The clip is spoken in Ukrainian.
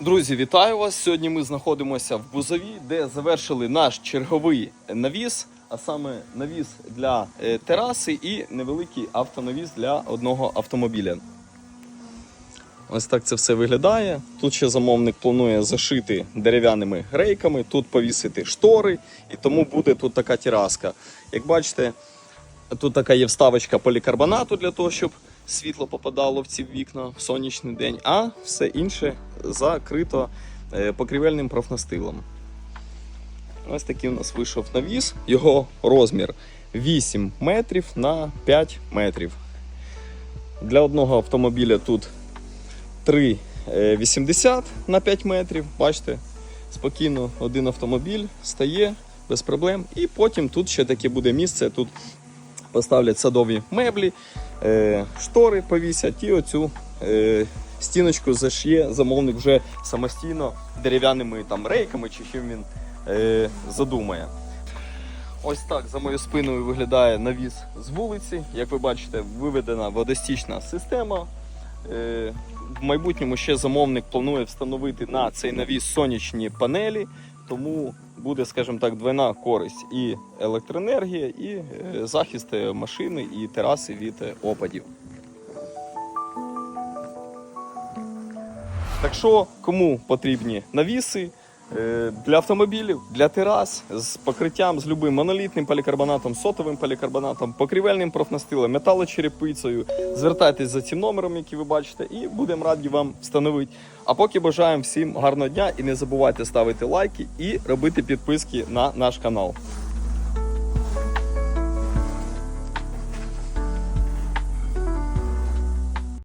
Друзі, вітаю вас! Сьогодні ми знаходимося в Бузові, де завершили наш черговий навіс, а саме навіс для е, тераси і невеликий автонавіс для одного автомобіля. Ось так це все виглядає. Тут ще замовник планує зашити дерев'яними рейками, тут повісити штори, і тому буде тут така тераска. Як бачите, тут така є вставочка полікарбонату для того, щоб світло попадало в ці вікна в сонячний день, а все інше закрито е, покрівельним профнастилом. Ось такий у нас вийшов навіс. Його розмір 8 метрів на 5 метрів. Для одного автомобіля тут 3,80 на 5 метрів. Бачите, спокійно один автомобіль стає без проблем. І потім тут ще таке буде місце. Тут поставлять садові меблі, е, штори повісять і оцю е, стіночку зашиє замовник вже самостійно дерев'яними там рейками чи чим він е, задумає. Ось так за моєю спиною виглядає навіс з вулиці. Як ви бачите, виведена водостічна система. Е, В майбутньому ще замовник планує встановити на цей навіс сонячні панелі, тому буде, скажімо так, двойна користь і електроенергія, і е, захист машини і тераси від е, опадів. Так що, кому потрібні навіси е, для автомобілів, для терас з покриттям з любим монолітним полікарбонатом, сотовим полікарбонатом, покрівельним профнастилом, металочерепицею, звертайтесь за цим номером, який ви бачите, і будемо раді вам встановити. А поки бажаємо всім гарного дня і не забувайте ставити лайки і робити підписки на наш канал.